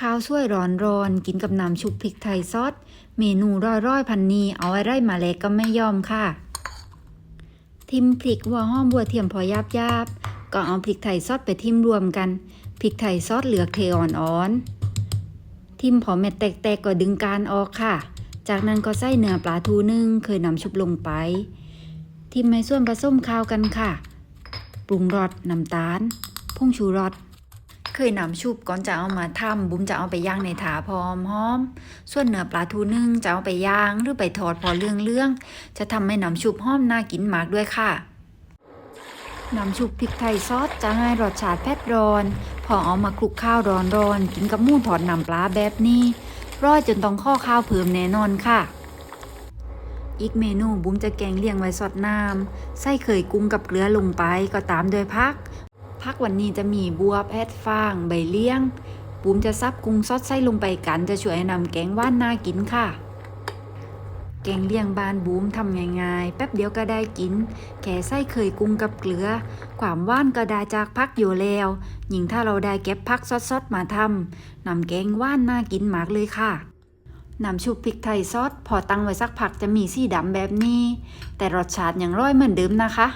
ข้าวสวยร้อนร้อนๆกินกับน้ำชุบพริกไทยซอสเมนูร้อยร้อยๆพันนีเอาอะไรมาเล็กก็ไม่ยอมค่ะ ทิมพริกหัวหอมบัวเทียมพอยาบยาบก็เอาพริกไทยซอสไปทิมรวมกันพริกไทยซอสเหลือกเทอ่อนๆทิมพอเม็ดแตกๆก็ดึงการออกค่ะ จากนั้นก็ใส่เนื้อปลาทูนึ่งเคยนำชุบลงไป ทิมให้ส่วนผสมข้าวกันค่ะ ปรุงรสน้ำตาลผงชูรส ยนำชุบก่อนจะเอามาทำบุ้มจะเอาไปย่างในถาพร้อมหอม ส่วนเนื้อปลาทูนึ่งจะเอาไปย่างหรือไปทอดพอเรื่องเรื่องๆจะทำให้น้ำชุบหอมน่ากินมากด้วยค่ะน้ำชุบพริกไทยซอสจะให้รสชาติเผ็ดร้อน พอเอามาคลุกข้าวร้อนๆกินกับมูทอดน้ำปลาแบบนี้ร้อยจนต้องข้อข้าวเพิ่มแน่นอนค่ะ อีกเมนูบุ้มจะแกงเลี่ยงไว้สดน้ำใส่เคยกุ้งกับเกลือลงไปก็ตามด้วยพัก พักวันนี้จะมีบัวแพทฟาง ใบเลี้ยงบุ้มจะซับกุ้งซอดไส้ลงไปกันจะช่วยนำแกงว่านน่ากินค่ะ แกงเลี่ยงบานบูมทำง่ายๆ แป๊บเดียวก็ได้กิน แค่ไส้เคยกุ้งกับเกลือ ความว่านก็ได้จากพักอยู่แล้วยิ่งถ้าเราได้เก็บพักซอดๆมาทำนำแกงว่านน่ากินมากเลยค่ะน้ำชุบพริกไทยซอสพอตั้งไว้สักพักจะมีสีดำแบบนี้ แต่รสชาติยังร้อยเหมือนเดิมนะคะ